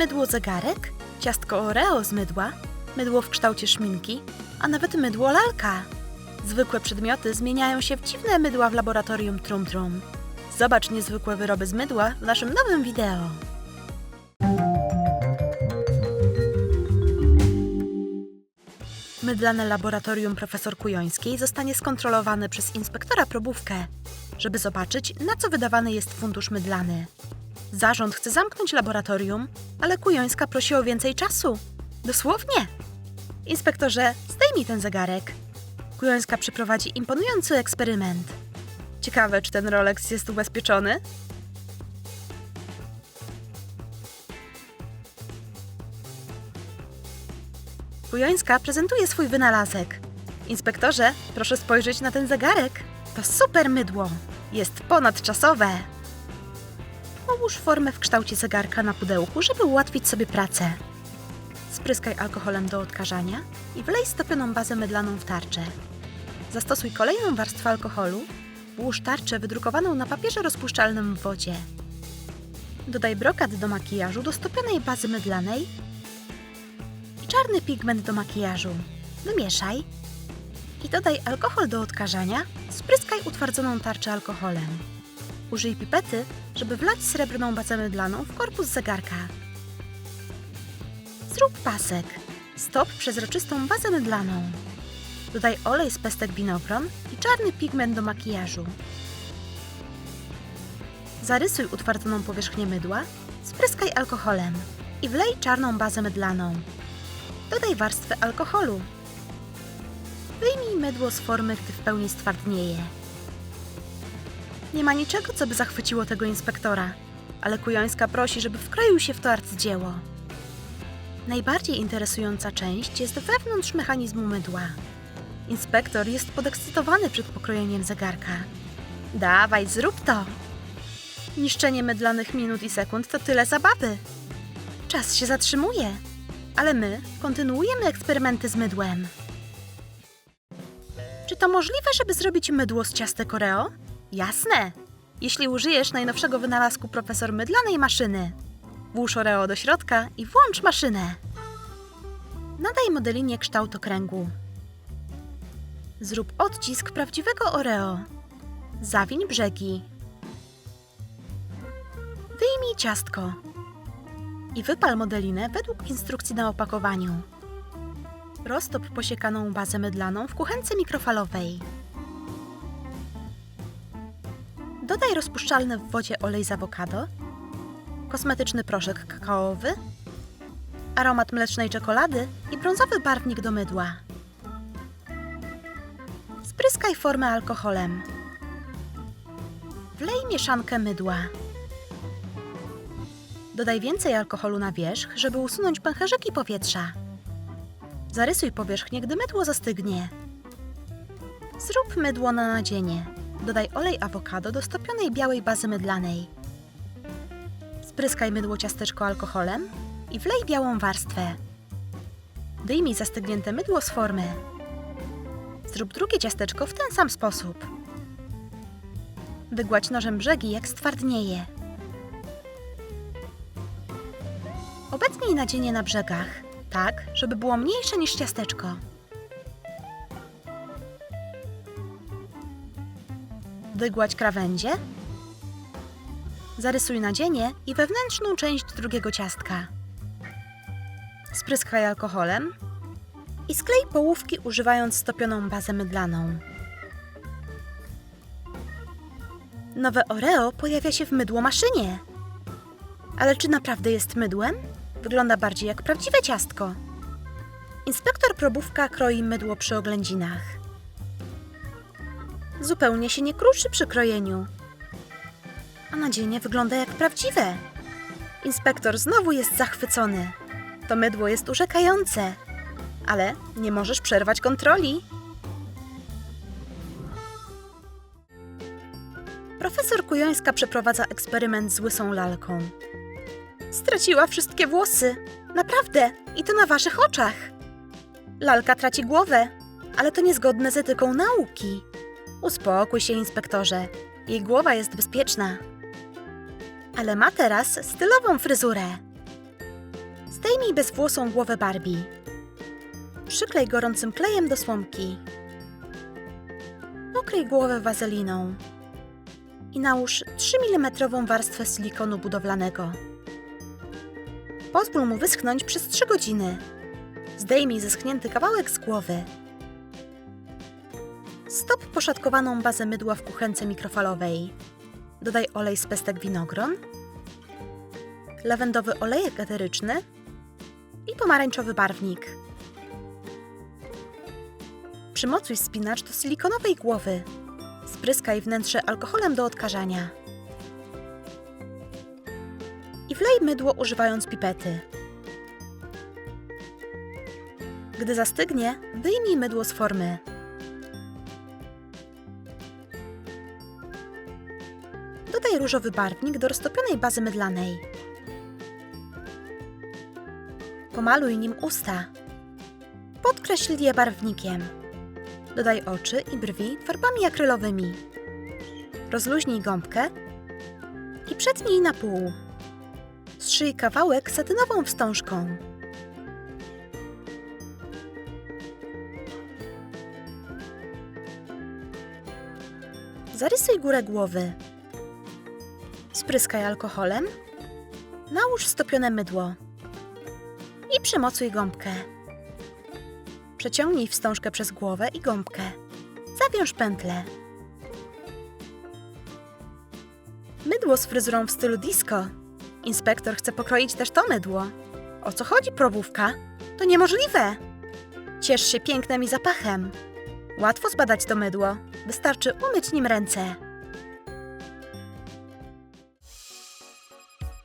Mydło zegarek, ciastko Oreo z mydła, mydło w kształcie szminki, a nawet mydło lalka. Zwykłe przedmioty zmieniają się w dziwne mydła w laboratorium Trum Trum. Zobacz niezwykłe wyroby z mydła w naszym nowym wideo. Mydlane laboratorium profesor Kujońskiej zostanie skontrolowane przez inspektora probówkę, żeby zobaczyć, na co wydawany jest fundusz mydlany. Zarząd chce zamknąć laboratorium, ale Kujońska prosi o więcej czasu. Dosłownie. Inspektorze, zdejmij ten zegarek. Kujońska przeprowadzi imponujący eksperyment. Ciekawe, czy ten Rolex jest ubezpieczony? Kujońska prezentuje swój wynalazek. Inspektorze, proszę spojrzeć na ten zegarek. To super mydło. Jest ponadczasowe. Połóż formę w kształcie zegarka na pudełku, żeby ułatwić sobie pracę. Spryskaj alkoholem do odkażania i wlej stopioną bazę mydlaną w tarczę. Zastosuj kolejną warstwę alkoholu. Włóż tarczę wydrukowaną na papierze rozpuszczalnym w wodzie. Dodaj brokat do makijażu do stopionej bazy mydlanej i czarny pigment do makijażu. Wymieszaj i dodaj alkohol do odkażania. Spryskaj utwardzoną tarczę alkoholem. Użyj pipety, żeby wlać srebrną bazę mydlaną w korpus zegarka. Zrób pasek. Stop przezroczystą bazę mydlaną. Dodaj olej z pestek winogron i czarny pigment do makijażu. Zarysuj utwardzoną powierzchnię mydła, spryskaj alkoholem i wlej czarną bazę mydlaną. Dodaj warstwę alkoholu. Wyjmij mydło z formy, gdy w pełni stwardnieje. Nie ma niczego, co by zachwyciło tego inspektora, ale Kujońska prosi, żeby wkroił się w to arcydzieło. Najbardziej interesująca część jest wewnątrz mechanizmu mydła. Inspektor jest podekscytowany przed pokrojeniem zegarka. Dawaj, zrób to! Niszczenie mydlanych minut i sekund to tyle zabawy. Czas się zatrzymuje, ale my kontynuujemy eksperymenty z mydłem. Czy to możliwe, żeby zrobić mydło z ciastek Oreo? Jasne! Jeśli użyjesz najnowszego wynalazku profesor mydlanej maszyny. Włóż Oreo do środka i włącz maszynę. Nadaj modelinie kształt okręgu. Zrób odcisk prawdziwego Oreo. Zawiń brzegi. Wyjmij ciastko. I wypal modelinę według instrukcji na opakowaniu. Roztop posiekaną bazę mydlaną w kuchence mikrofalowej. Dodaj rozpuszczalny w wodzie olej z awokado, kosmetyczny proszek kakaowy, aromat mlecznej czekolady i brązowy barwnik do mydła. Spryskaj formę alkoholem. Wlej mieszankę mydła. Dodaj więcej alkoholu na wierzch, żeby usunąć pęcherzyki powietrza. Zarysuj powierzchnię, gdy mydło zastygnie. Zrób mydło na nadzienie. Dodaj olej awokado do stopionej białej bazy mydlanej. Spryskaj mydło ciasteczko alkoholem i wlej białą warstwę. Wyjmij zastygnięte mydło z formy. Zrób drugie ciasteczko w ten sam sposób. Wygładź nożem brzegi, jak stwardnieje. Obetnij nadzienie na brzegach, tak, żeby było mniejsze niż ciasteczko. Wygładź krawędzie. Zarysuj nadzienie i wewnętrzną część drugiego ciastka. Spryskaj alkoholem i sklej połówki używając stopioną bazę mydlaną. Nowe Oreo pojawia się w mydłomaszynie. Ale czy naprawdę jest mydłem? Wygląda bardziej jak prawdziwe ciastko. Inspektor probówka kroi mydło przy oględzinach. Zupełnie się nie kruszy przy krojeniu. A nadzienie wygląda jak prawdziwe. Inspektor znowu jest zachwycony. To mydło jest urzekające. Ale nie możesz przerwać kontroli. Profesor Kujońska przeprowadza eksperyment z łysą lalką. Straciła wszystkie włosy. Naprawdę. I to na waszych oczach. Lalka traci głowę, ale to niezgodne z etyką nauki. Uspokój się, inspektorze. Jej głowa jest bezpieczna. Ale ma teraz stylową fryzurę. Zdejmij bezwłosą głowę Barbie. Przyklej gorącym klejem do słomki. Pokryj głowę wazeliną i nałóż 3 mm warstwę silikonu budowlanego. Pozwól mu wyschnąć przez 3 godziny. Zdejmij zeschnięty kawałek z głowy. Stop poszatkowaną bazę mydła w kuchence mikrofalowej. Dodaj olej z pestek winogron, lawendowy olejek eteryczny i pomarańczowy barwnik. Przymocuj spinacz do silikonowej głowy. Spryskaj wnętrze alkoholem do odkażania. I wlej mydło używając pipety. Gdy zastygnie, wyjmij mydło z formy. Różowy barwnik do roztopionej bazy mydlanej. Pomaluj nim usta. Podkreśl je barwnikiem. Dodaj oczy i brwi farbami akrylowymi. Rozluźnij gąbkę i przetnij na pół. Zszyj kawałek satynową wstążką. Zarysuj górę głowy. Spryskaj alkoholem. Nałóż stopione mydło. I przymocuj gąbkę. Przeciągnij wstążkę przez głowę i gąbkę. Zawiąż pętlę. Mydło z fryzurą w stylu disco. Inspektor chce pokroić też to mydło. O co chodzi, probówka? To niemożliwe! Ciesz się pięknem i zapachem. Łatwo zbadać to mydło. Wystarczy umyć nim ręce.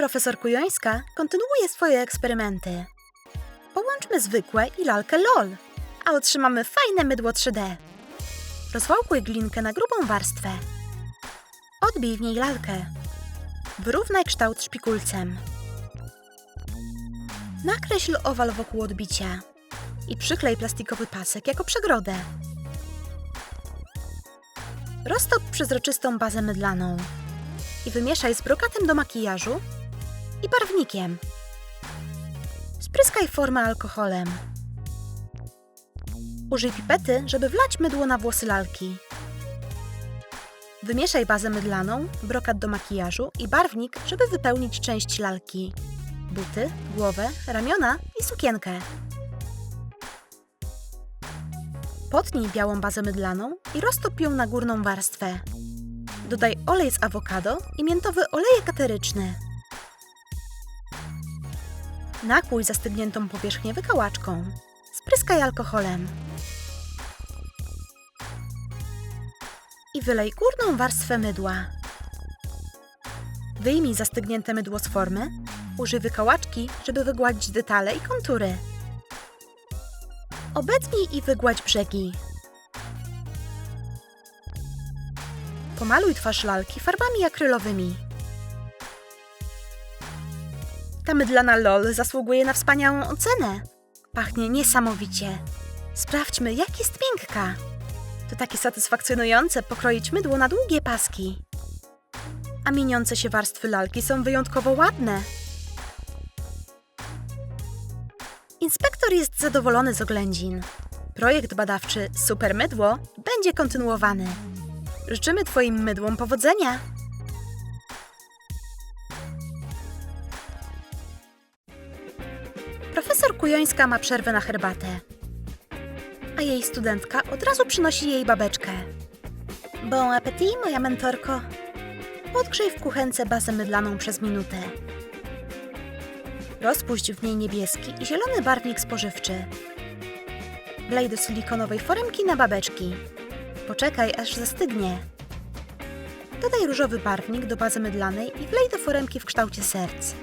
Profesor Kujońska kontynuuje swoje eksperymenty. Połączmy zwykłe i lalkę LOL, a otrzymamy fajne mydło 3D. Rozwałkuj glinkę na grubą warstwę. Odbij w niej lalkę. Wyrównaj kształt szpikulcem. Nakreśl owal wokół odbicia i przyklej plastikowy pasek jako przegrodę. Roztop przezroczystą bazę mydlaną i wymieszaj z brokatem do makijażu i barwnikiem. Spryskaj formę alkoholem. Użyj pipety, żeby wlać mydło na włosy lalki. Wymieszaj bazę mydlaną, brokat do makijażu i barwnik, żeby wypełnić część lalki. Buty, głowę, ramiona i sukienkę. Potnij białą bazę mydlaną i roztop ją na górną warstwę. Dodaj olej z awokado i miętowy olejek eteryczny. Nakłuj zastygniętą powierzchnię wykałaczką. Spryskaj alkoholem. I wylej górną warstwę mydła. Wyjmij zastygnięte mydło z formy. Użyj wykałaczki, żeby wygładzić detale i kontury. Obetnij i wygładź brzegi. Pomaluj twarz lalki farbami akrylowymi. Ta mydlana LOL zasługuje na wspaniałą ocenę. Pachnie niesamowicie. Sprawdźmy, jak jest miękka. To takie satysfakcjonujące pokroić mydło na długie paski. A mieniące się warstwy lalki są wyjątkowo ładne. Inspektor jest zadowolony z oględzin. Projekt badawczy Super Mydło będzie kontynuowany. Życzymy Twoim mydłom powodzenia! Kujońska ma przerwę na herbatę, a jej studentka od razu przynosi jej babeczkę. Bon appetit, moja mentorko. Podgrzej w kuchence bazę mydlaną przez minutę. Rozpuść w niej niebieski i zielony barwnik spożywczy. Wlej do silikonowej foremki na babeczki. Poczekaj, aż zastygnie. Dodaj różowy barwnik do bazy mydlanej i wlej do foremki w kształcie serc.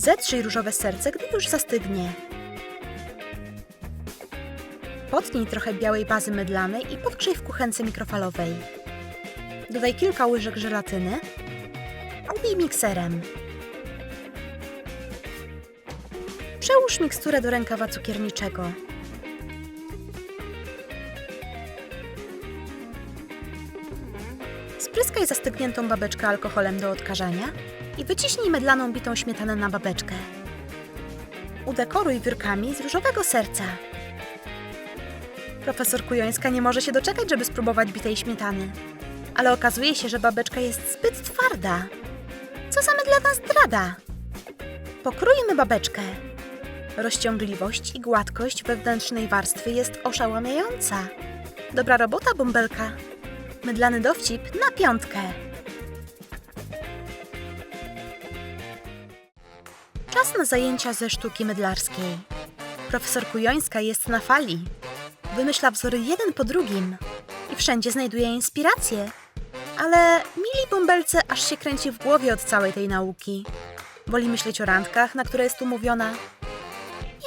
Zetrzyj różowe serce, gdy już zastygnie. Potnij trochę białej bazy mydlanej i podgrzej w kuchence mikrofalowej. Dodaj kilka łyżek żelatyny. Ubij mikserem. Przełóż miksturę do rękawa cukierniczego. Spryskaj zastygniętą babeczkę alkoholem do odkażania i wyciśnij mydlaną bitą śmietanę na babeczkę. Udekoruj wiórkami z różowego serca. Profesor Kujońska nie może się doczekać, żeby spróbować bitej śmietany. Ale okazuje się, że babeczka jest zbyt twarda. Co za mydlana zdrada! Pokrójmy babeczkę. Rozciągliwość i gładkość wewnętrznej warstwy jest oszałamiająca. Dobra robota, bąbelka. Mydlany dowcip na piątkę. Czas na zajęcia ze sztuki mydlarskiej. Profesor Kujońska jest na fali. Wymyśla wzory jeden po drugim i wszędzie znajduje inspirację. Ale mili bąbelce aż się kręci w głowie od całej tej nauki. Woli myśleć o randkach, na które jest umówiona.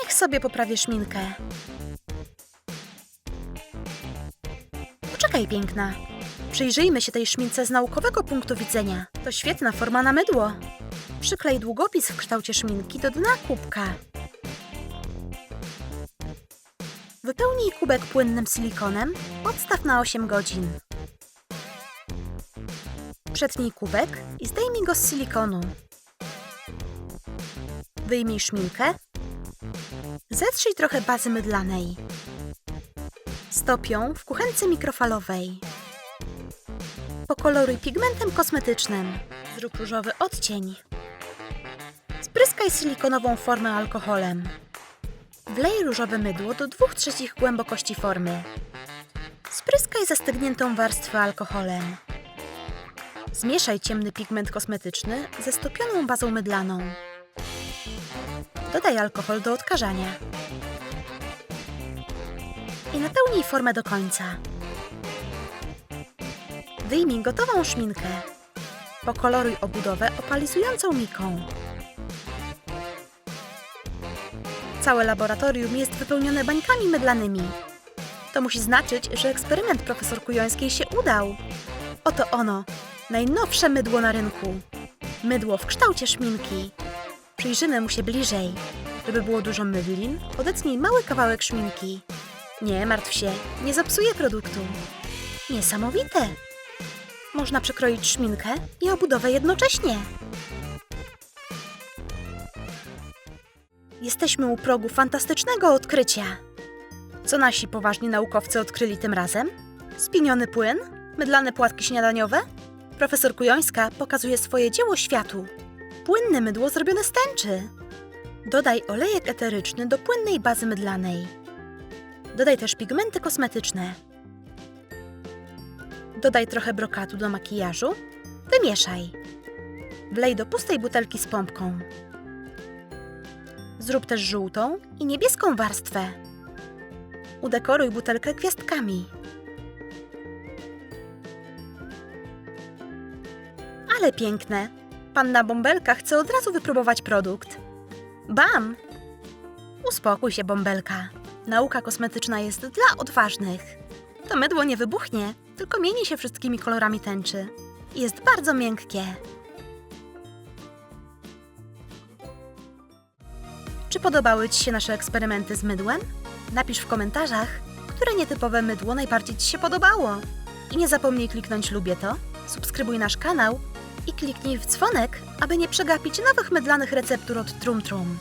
Niech sobie poprawię szminkę. Poczekaj, piękna. Przyjrzyjmy się tej szmince z naukowego punktu widzenia. To świetna forma na mydło. Przyklej długopis w kształcie szminki do dna kubka. Wypełnij kubek płynnym silikonem, odstaw na 8 godzin. Przetnij kubek i zdejmij go z silikonu. Wyjmij szminkę. Zetrzyj trochę bazy mydlanej. Stop ją w kuchence mikrofalowej. Pokoloruj pigmentem kosmetycznym. Zrób różowy odcień. Spryskaj silikonową formę alkoholem. Wlej różowe mydło do 2 trzecich głębokości formy. Spryskaj zastygniętą warstwę alkoholem. Zmieszaj ciemny pigment kosmetyczny ze stopioną bazą mydlaną. Dodaj alkohol do odkażania. I napełnij formę do końca. Wyjmij gotową szminkę. Pokoloruj obudowę opalizującą miką. Całe laboratorium jest wypełnione bańkami mydlanymi. To musi znaczyć, że eksperyment profesor Kujońskiej się udał. Oto ono, najnowsze mydło na rynku. Mydło w kształcie szminki. Przyjrzymy mu się bliżej. Żeby było dużo mydlin, odetnij mały kawałek szminki. Nie martw się, nie zepsuje produktu. Niesamowite! Można przekroić szminkę i obudowę jednocześnie. Jesteśmy u progu fantastycznego odkrycia. Co nasi poważni naukowcy odkryli tym razem? Spiniony płyn? Mydlane płatki śniadaniowe? Profesor Kujońska pokazuje swoje dzieło światu. Płynne mydło zrobione z tęczy. Dodaj olejek eteryczny do płynnej bazy mydlanej. Dodaj też pigmenty kosmetyczne. Dodaj trochę brokatu do makijażu. Wymieszaj. Wlej do pustej butelki z pompką. Zrób też żółtą i niebieską warstwę. Udekoruj butelkę gwiazdkami. Ale piękne. Panna Bąbelka chce od razu wypróbować produkt. Bam! Uspokój się, Bąbelka. Nauka kosmetyczna jest dla odważnych. To mydło nie wybuchnie, tylko mieni się wszystkimi kolorami tęczy. Jest bardzo miękkie. Czy podobały Ci się nasze eksperymenty z mydłem? Napisz w komentarzach, które nietypowe mydło najbardziej Ci się podobało. I nie zapomnij kliknąć lubię to, subskrybuj nasz kanał i kliknij w dzwonek, aby nie przegapić nowych mydlanych receptur od Trum Trum.